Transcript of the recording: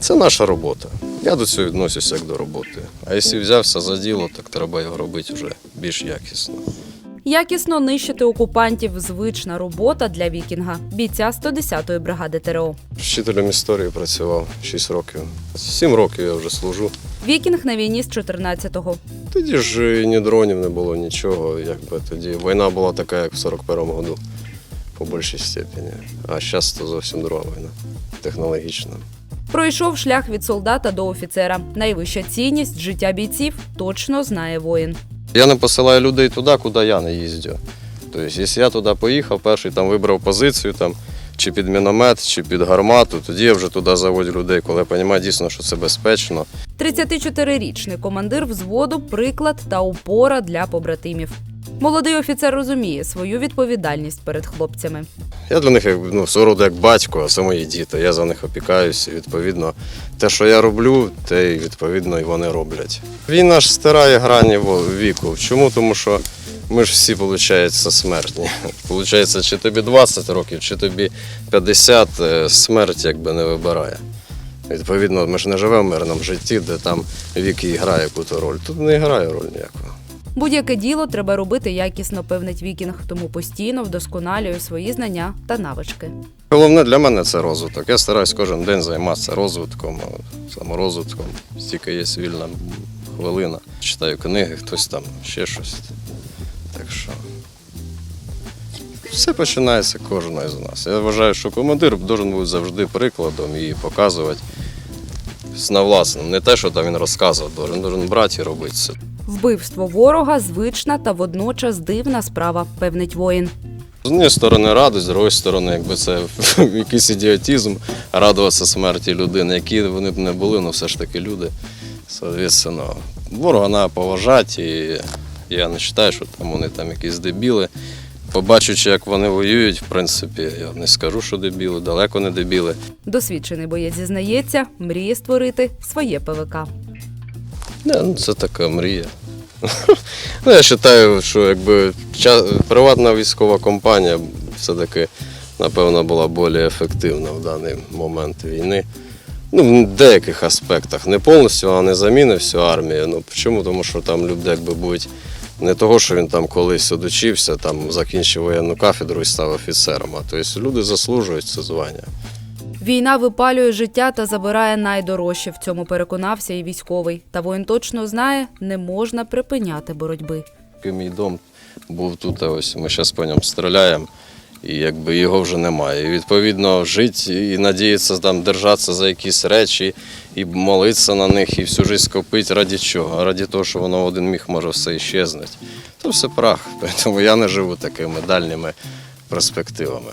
Це наша робота. Я до цього відносюся як до роботи. А якщо взявся за діло, так треба його робити вже більш якісно. Якісно нищити окупантів звична робота для вікінга, бійця 110-ї бригади ТРО. Вчителем історії працював 6 років. 7 років я вже служу. Вікінг на війні з 14-го. Тоді ж і ні дронів не було, нічого. Якби тоді війна була така, як в 41-му году, по більшій степені. А зараз це зовсім друга війна, технологічна. Пройшов шлях від солдата до офіцера. Найвища цінність життя бійців точно знає воїн. Я не посилаю людей туди, куди я не їздю. Тобто, якщо я туди поїхав, перший там вибрав позицію там, чи під міномет, чи під гармату, тоді я вже туди заводю людей, коли я розумію дійсно, що це безпечно. 34-річний командир взводу приклад та опора для побратимів. Молодий офіцер розуміє свою відповідальність перед хлопцями. Я для них як, ну, свого як батько, а це мої діти. Я за них опікаюся. Відповідно, те, що я роблю, те відповідно і вони роблять. Війна ж стирає грані віку. Чому? Тому що ми ж всі, виходить, смертні. Получається, чи тобі 20 років, чи тобі 50, е, смерть якби не вибирає. Відповідно, ми ж не живемо в мирному житті, де там вік і грає якусь роль. Тут не грає роль ніякого. Будь-яке діло треба робити якісно, певнить вікінг, тому постійно вдосконалює свої знання та навички. Головне для мене це розвиток. Я стараюсь кожен день займатися розвитком, саморозвитком. Стільки є вільна хвилина. Читаю книги, хтось там ще щось. Так що все починається кожного з нас. Я вважаю, що командир має бути завжди прикладом і показувати на власному. Не те, що там він розказував, він має брати і робити це. Вбивство ворога звична та водночас дивна справа, певнить воїн. З однієї сторони радість, з другої сторони, якби це якийсь ідіотизм, радуватися смерті людини, які вони б не були, але все ж таки люди. Соответственно, ворога треба поважати, і я не вважаю, що там вони там якісь дебіли. Побачивши, як вони воюють, в принципі, я не скажу, що дебіли, далеко не дебіли. Досвідчений боєць зізнається, мріє створити своє ПВК. Не, ну це така мрія. ну, я вважаю, що якби приватна військова компанія все-таки, напевно, була більш ефективна в даний момент війни. Ну, в деяких аспектах. Не повністю вона не замінить всю армію. Ну, чому? Тому що там люди якби будуть не того, що він там колись одучився, там закінчив воєнну кафедру і став офіцером. А тобто люди заслужують це звання. Війна випалює життя та забирає найдорожче. В цьому переконався і військовий. Та воїн точно знає, не можна припиняти боротьби. Мій дом був тут, а ось ми зараз по ньому стріляємо, і якби його вже немає. І відповідно жити і надіятися там держатися за якісь речі, і молитися на них, і всю життя скопити раді чого? Раді того, що воно в один міг може все іщезнути. То все прах. Тому я не живу такими дальніми перспективами.